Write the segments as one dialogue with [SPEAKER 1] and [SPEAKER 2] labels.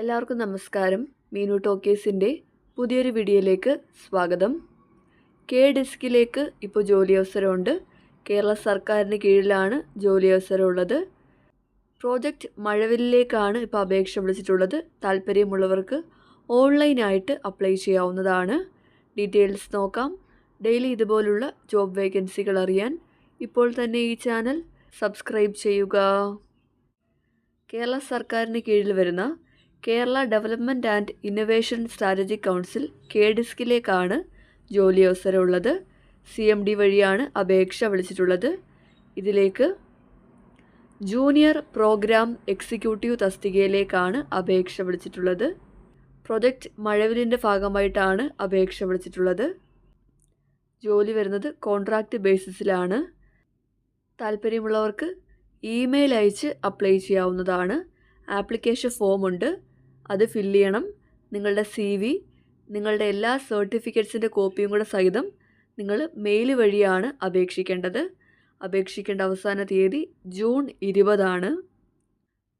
[SPEAKER 1] എല്ലാവർക്കും നമസ്കാരം. മീനു ടോക്കേഴ്സിന്റെ പുതിയൊരു വീഡിയോയിലേക്ക് സ്വാഗതം. കെ ഡിസ്കിലേക്ക് ഇപ്പോൾ ജോലി അവസരമുണ്ട് കേരള സർക്കാരിന് കീഴിലാണ് ജോലി അവസരമുള്ളത് പ്രോജക്റ്റ് മഴവില്ലിലേക്കാണ് ഇപ്പോൾ അപേക്ഷ വിളിച്ചിട്ടുള്ളത്. താല്പര്യമുള്ളവർക്ക് ഓൺലൈനായിട്ട് അപ്ലൈ ചെയ്യാവുന്നതാണ്. ഡീറ്റെയിൽസ് നോക്കാം. ഡെയിലി ഇതുപോലുള്ള ജോബ് വേക്കൻസികൾ അറിയാൻ ഇപ്പോൾ തന്നെ ഈ ചാനൽ സബ്സ്ക്രൈബ് ചെയ്യുക. കേരള സർക്കാരിന് കീഴിൽ വരുന്ന Kerala development and innovation strategy council K ഡിസ്കിലേക്കാണ് ജോലി അവസരമുള്ളത് സി എം ഡി വഴിയാണ് അപേക്ഷ വിളിച്ചിട്ടുള്ളത്. ഇതിലേക്ക് ജൂനിയർ പ്രോഗ്രാം എക്സിക്യൂട്ടീവ് തസ്തികയിലേക്കാണ് അപേക്ഷ വിളിച്ചിട്ടുള്ളത്. പ്രൊജക്റ്റ് മഴവിലിന്റെ ഭാഗമായിട്ടാണ് അപേക്ഷ വിളിച്ചിട്ടുള്ളത്. ജോലി വരുന്നത് കോൺട്രാക്റ്റ് ബേസിസിലാണ്. താല്പര്യമുള്ളവർക്ക് ഇമെയിൽ അയച്ച് അപ്ലൈ ചെയ്യാവുന്നതാണ്. ആപ്ലിക്കേഷൻ ഫോമുണ്ട്. അത് ഫില്ല് ചെയ്യണം. നിങ്ങളുടെ സി വി നിങ്ങളുടെ എല്ലാ സർട്ടിഫിക്കറ്റ്സിന്റെ കോപ്പിയും കൂടെ സഹിതം നിങ്ങൾ മെയിൽ വഴിയാണ് അപേക്ഷിക്കേണ്ടത്. അപേക്ഷിക്കേണ്ട അവസാന തീയതി ജൂൺ ഇരുപതാണ്.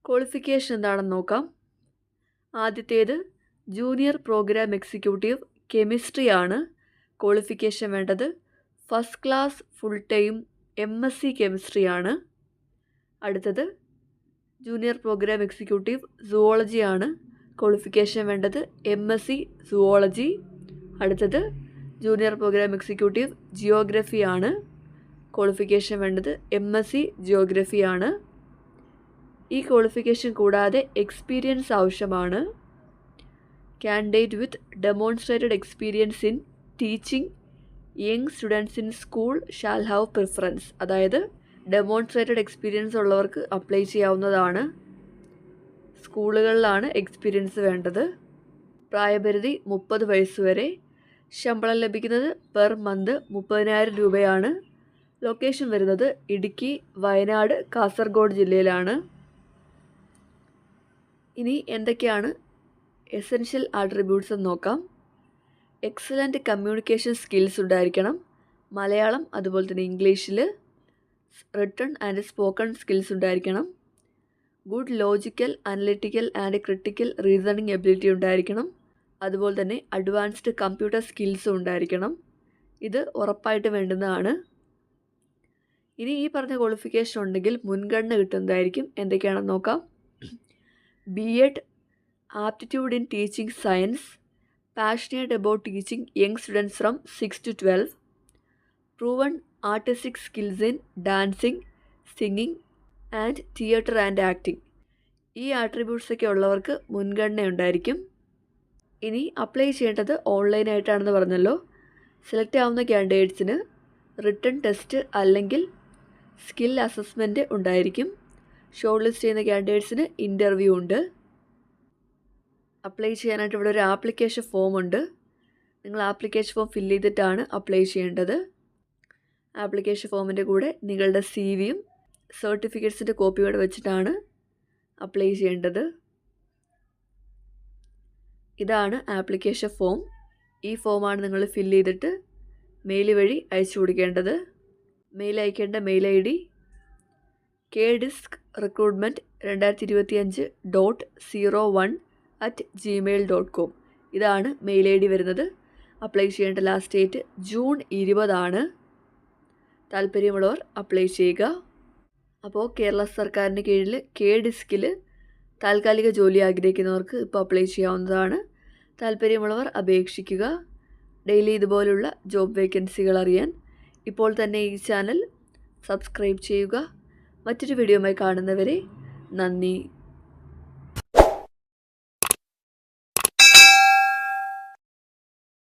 [SPEAKER 1] ക്വാളിഫിക്കേഷൻ എന്താണെന്ന് നോക്കാം. ആദ്യത്തേത് ജൂനിയർ പ്രോഗ്രാം എക്സിക്യൂട്ടീവ് കെമിസ്ട്രി ആണ്. ക്വാളിഫിക്കേഷൻ വേണ്ടത് first class full time M S C chemistry ആണ്. അടുത്തത് ജൂനിയർ പ്രോഗ്രാം എക്സിക്യൂട്ടീവ് സുവോളജി ആണ്. ക്വാളിഫിക്കേഷൻ വേണ്ടത് എം എസ് സി സുവോളജി അടുത്തത് ജൂനിയർ പ്രോഗ്രാം എക്സിക്യൂട്ടീവ് ജിയോഗ്രഫി ആണ്. ക്വാളിഫിക്കേഷൻ വേണ്ടത് എം എസ് സി ജിയോഗ്രഫി ആണ്. ഈ ക്വാളിഫിക്കേഷൻ കൂടാതെ എക്സ്പീരിയൻസ് ആവശ്യമാണ്. Candidate with demonstrated experience in teaching young students in school shall have preference അതായത് ഡെമോൺസ്ട്രേറ്റഡ് എക്സ്പീരിയൻസ് ഉള്ളവർക്ക് അപ്ലൈ ചെയ്യാവുന്നതാണ്. സ്കൂളുകളിലാണ് എക്സ്പീരിയൻസ് വേണ്ടത്. പ്രായപരിധി മുപ്പത് വയസ്സ് വരെ. ശമ്പളം ലഭിക്കുന്നത് പെർ മന്ത് മുപ്പതിനായിരം രൂപയാണ്. ലൊക്കേഷൻ വരുന്നത് ഇടുക്കി വയനാട് കാസർഗോഡ് ജില്ലയിലാണ്. ഇനി എന്തൊക്കെയാണ് എസെൻഷ്യൽ ആട്രിബ്യൂട്ട്സ് എന്ന് നോക്കാം. എക്സലന്റ് കമ്മ്യൂണിക്കേഷൻ സ്കിൽസ് ഉണ്ടായിരിക്കണം. മലയാളം അതുപോലെ തന്നെ ഇംഗ്ലീഷിൽ റിട്ടൺ ആൻഡ് സ്പോക്കൺ സ്കിൽസ് ഉണ്ടായിരിക്കണം. Good logical analytical and critical reasoning ability ഉണ്ടായിരിക്കണം. അതുപോലെ തന്നെ അഡ്വാൻസ്ഡ് കമ്പ്യൂട്ടർ സ്കിൽസും ഉണ്ടായിരിക്കണം. ഇത് ഉറപ്പായിട്ട് വേണ്ടുന്നതാണ്. ഇനി ഈ പറഞ്ഞ ക്വാളിഫിക്കേഷൻ ഉണ്ടെങ്കിൽ മുൻഗണന കിട്ടുന്നതായിരിക്കും. എന്തൊക്കെയാണെന്ന് നോക്കാം. B Ed aptitude in teaching science passionate about teaching young students from six to twelve proven artistic skills in dancing singing and theatre and acting. ഈ ആട്രിബ്യൂട്ട്സൊക്കെ ഉള്ളവർക്ക് മുൻഗണന ഉണ്ടായിരിക്കും ഇനി അപ്ലൈ ചെയ്യേണ്ടത് ഓൺലൈനായിട്ടാണെന്ന് പറഞ്ഞല്ലോ. സെലക്ട് ആവുന്ന ക്യാൻഡിഡേറ്റ്സിന് റിട്ടേൺ ടെസ്റ്റ് അല്ലെങ്കിൽ സ്കിൽ അസസ്മെന്റ് ഉണ്ടായിരിക്കും. ഷോർട്ട് ലിസ്റ്റ് ചെയ്യുന്ന ക്യാൻഡിഡേറ്റ്സിന് ഇന്റർവ്യൂ ഉണ്ട്. അപ്ലൈ ചെയ്യാനായിട്ട് ഇവിടെ ഒരു ആപ്ലിക്കേഷൻ ഫോം ഉണ്ട്. നിങ്ങൾ ആപ്ലിക്കേഷൻ ഫോം ഫില്ല് ചെയ്തിട്ടാണ് അപ്ലൈ ചെയ്യേണ്ടത്. ആപ്ലിക്കേഷൻ ഫോമിന്റെ കൂടെ നിങ്ങളുടെ സി വിയും സർട്ടിഫിക്കറ്റ്സിന്റെ കോപ്പി കൂടെ വെച്ചിട്ടാണ് അപ്ലൈ ചെയ്യേണ്ടത്. ഇതാണ് ആപ്ലിക്കേഷൻ ഫോം. ഈ ഫോമാണ് നിങ്ങൾ ഫില്ല് ചെയ്തിട്ട് മെയിൽ വഴി അയച്ചു കൊടുക്കേണ്ടത്. മെയിൽ അയക്കേണ്ട mail I D K DISC recruitment രണ്ടായിരത്തി ഇരുപത്തി അഞ്ച് dot zero one at Gmail dot com ഇതാണ് മെയിൽ ഐ ഡി വരുന്നത്. അപ്ലൈ ചെയ്യേണ്ട ലാസ്റ്റ് ഡേറ്റ് ജൂൺ ഇരുപതാണ്. താല്പര്യമുള്ളവർ അപ്ലൈ ചെയ്യുക. അപ്പോൾ കേരള സർക്കാരിന് കീഴിൽ കെ ഡിസ്കിൽ താൽക്കാലിക ജോലി ആഗ്രഹിക്കുന്നവർക്ക് ഇപ്പോൾ അപ്ലൈ ചെയ്യാവുന്നതാണ്. താല്പര്യമുള്ളവർ അപേക്ഷിക്കുക. ഡെയിലി ഇതുപോലുള്ള ജോബ് വേക്കൻസികൾ അറിയാൻ. ഇപ്പോൾ തന്നെ ഈ ചാനൽ സബ്സ്ക്രൈബ് ചെയ്യുക. മറ്റൊരു വീഡിയോയുമായി കാണുന്നവരെ നന്ദി.